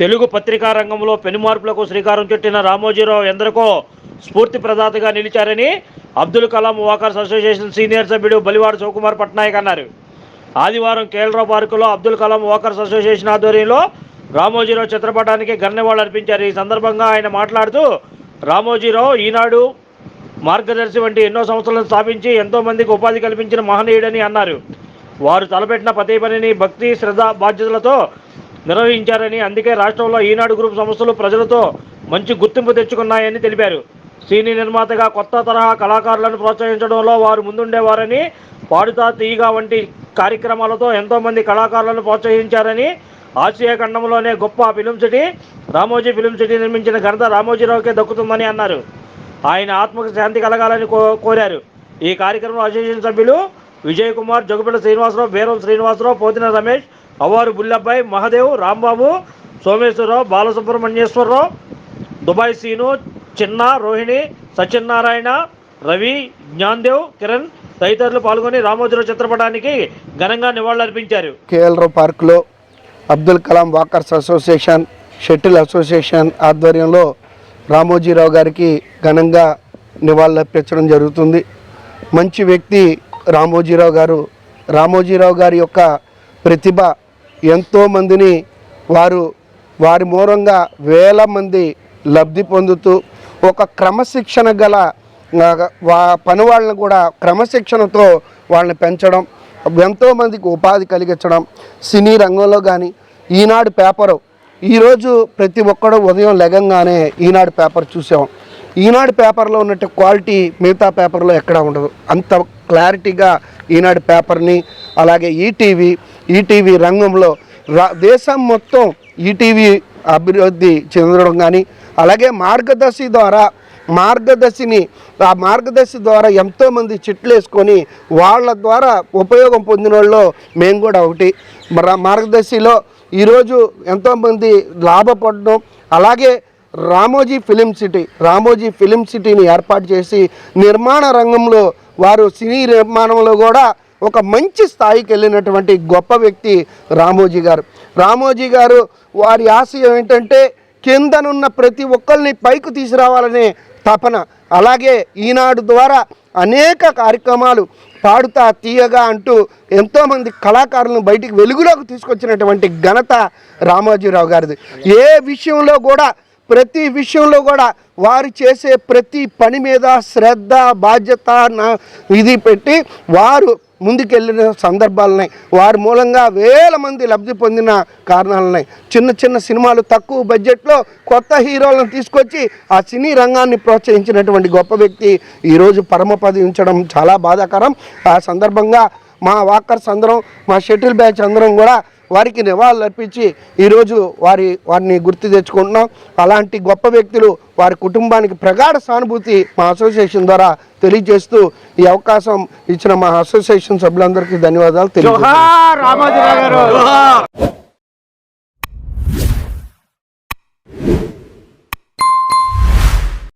తెలుగు పత్రికా రంగంలో పెనుమార్పులకు శ్రీకారం చుట్టిన రామోజీరావు ఎందరికో స్ఫూర్తి ప్రదాతగా నిలిచారని Abdul Kalam walkers association senior సభ్యుడు బలివాడు శివకుమార్ పట్నాయక్ అన్నారు. ఆదివారం కేఎల్రావు పార్కులో అబ్దుల్ కలాం వాకర్స్ అసోసియేషన్ ఆధ్వర్యంలో రామోజీరావు చిత్రపటానికి గన్నెవాళ్ళు అర్పించారు. ఈ సందర్భంగా ఆయన మాట్లాడుతూ రామోజీరావు ఈనాడు మార్గదర్శి వంటి ఎన్నో సంస్థలను స్థాపించి ఎంతోమందికి ఉపాధి కల్పించిన మహనీయుడని అన్నారు. వారు తలపెట్టిన ప్రతి పనిని భక్తి శ్రద్ధ బాధ్యతలతో నిర్వహించారని అందుకే రాష్ట్రంలో ఈనాడు గ్రూప్ సంస్థలు ప్రజలతో మంచి గుర్తింపు తెచ్చుకున్నాయని తెలిపారు. సినీ నిర్మాతగా కొత్త తరహా కళాకారులను ప్రోత్సహించడంలో వారు ముందుండేవారని పాడుతా తీయగా వంటి కార్యక్రమాలతో ఎంతోమంది కళాకారులను ప్రోత్సహించారని ఆసియా ఖండంలోనే గొప్ప film city Ramoji film city నిర్మించిన ఘనత రామోజీరావుకే దక్కుతుందని అన్నారు. ఆయన ఆత్మకు శాంతి కలగాలని కో కోరారు. ఈ కార్యక్రమంలో అసోసియేషన్ సభ్యులు విజయ్ కుమార్ జగుపిల్ల శ్రీనివాసరావు బేరం శ్రీనివాసరావు పోతిన రమేష్ అవ్వారు బుల్లబ్బాయి మహదేవ్ రాంబాబు సోమేశ్వరరావు బాలసుబ్రహ్మణ్యేశ్వరరావు దుబాయ్ సీను చిన్న రోహిణి సత్యనారాయణ రవి జ్ఞాన్దేవ్ కిరణ్ తదితరులు పాల్గొని రామోజీరావు చిత్రపటానికి ఘనంగా నివాళులర్పించారు. కేఎల్రావు పార్కులో Abdul Kalam walkers association shuttle association ఆధ్వర్యంలో రామోజీరావు గారికి ఘనంగా నివాళులర్పించడం జరుగుతుంది. మంచి వ్యక్తి రామోజీరావు గారు. రామోజీరావు గారి యొక్క ప్రతిభ ఎంతోమందిని వారు వారి మూలంగా వేల మంది లబ్ధి పొందుతూ ఒక క్రమశిక్షణ గల వా పని వాళ్ళని కూడా క్రమశిక్షణతో వాళ్ళని పెంచడం ఎంతోమందికి ఉపాధి కలిగించడం సినీ రంగంలో కానీ ఈనాడు పేపరు. ఈరోజు ప్రతి ఒక్కడు ఉదయం లెగంగానే ఈనాడు పేపర్ చూసాం. ఈనాడు పేపర్లో ఉన్నట్టు క్వాలిటీ మిగతా పేపర్లో ఎక్కడా ఉండదు. అంత క్లారిటీగా ఈనాడు పేపర్ని అలాగే ఈటీవీ ఈటీవీ రంగంలో రా దేశం మొత్తం ఈటీవీ అభివృద్ధి చెందడం కానీ అలాగే మార్గదర్శి ద్వారా మార్గదర్శిని ఆ మార్గదర్శి ద్వారా ఎంతోమంది చెట్లు వేసుకొని వాళ్ళ ద్వారా ఉపయోగం పొందిన వాళ్ళు మేము కూడా ఒకటి. మార్గదర్శిలో ఈరోజు ఎంతోమంది లాభపడడం అలాగే Ramoji film city Ramoji film సిటీని ఏర్పాటు చేసి నిర్మాణ రంగంలో వారు సినీ నిర్మాణంలో కూడా ఒక మంచి స్థాయికి వెళ్ళినటువంటి గొప్ప వ్యక్తి రామోజీ గారు. రామోజీ గారు వారి ఆశయం ఏంటంటే కిందనున్న ప్రతి ఒక్కరిని పైకి తీసుకురావాలనే తపన. అలాగే ఈనాడు ద్వారా అనేక కార్యక్రమాలు పాడుతా తీయగా అంటూ ఎంతోమంది కళాకారులను బయటికి వెలుగులోకి తీసుకొచ్చినటువంటి ఘనత రామోజీరావు గారిది. ఏ విషయంలో కూడా ప్రతి విషయంలో కూడా వారు చేసే ప్రతి పని మీద శ్రద్ధ బాధ్యత నా- ఇది పెట్టి వారు ముందుకెళ్ళిన సందర్భాలున్నాయి వారి మూలంగా వేల మంది లబ్ధి పొందిన కారణాలున్నాయి చిన్న చిన్న సినిమాలు తక్కువ బడ్జెట్లో కొత్త హీరోలను తీసుకొచ్చి ఆ సినీ రంగాన్ని ప్రోత్సహించినటువంటి గొప్ప వ్యక్తి ఈరోజు పరమపది ఉంచడం చాలా బాధాకరం. ఆ సందర్భంగా మా వాకర్స్ అందరం మా షటిల్ బ్యాచ్ అందరం కూడా వారికి నివాళులు అర్పించి ఈరోజు వారి వారిని గుర్తు తెచ్చుకుంటున్నాం. అలాంటి గొప్ప వ్యక్తులు వారి కుటుంబానికి ప్రగాఢ సానుభూతి మా అసోసియేషన్ ద్వారా తెలియజేస్తూ ఈ అవకాశం ఇచ్చిన మా అసోసియేషన్ సభ్యులందరికీ ధన్యవాదాలు గారు.